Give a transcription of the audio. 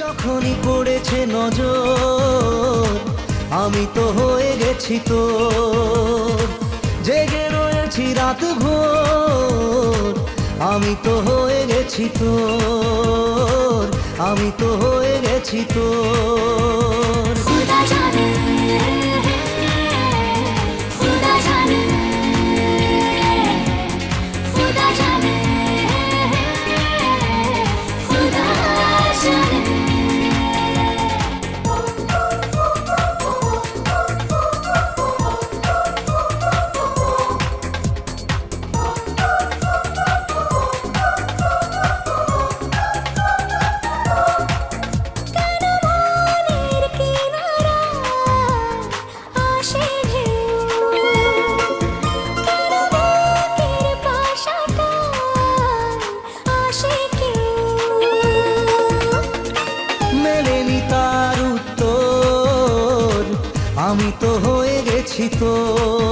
যখনই পড়েছে নজর, আমি তো হয়ে গেছি তো জেগে রয়েছি রাত ভোর, আমি তো হয়ে গেছি তো আমি তো হয়ে গেছি তোর। মেলেনি তার উত্তর। আমি তো হয়ে গেছি তোর।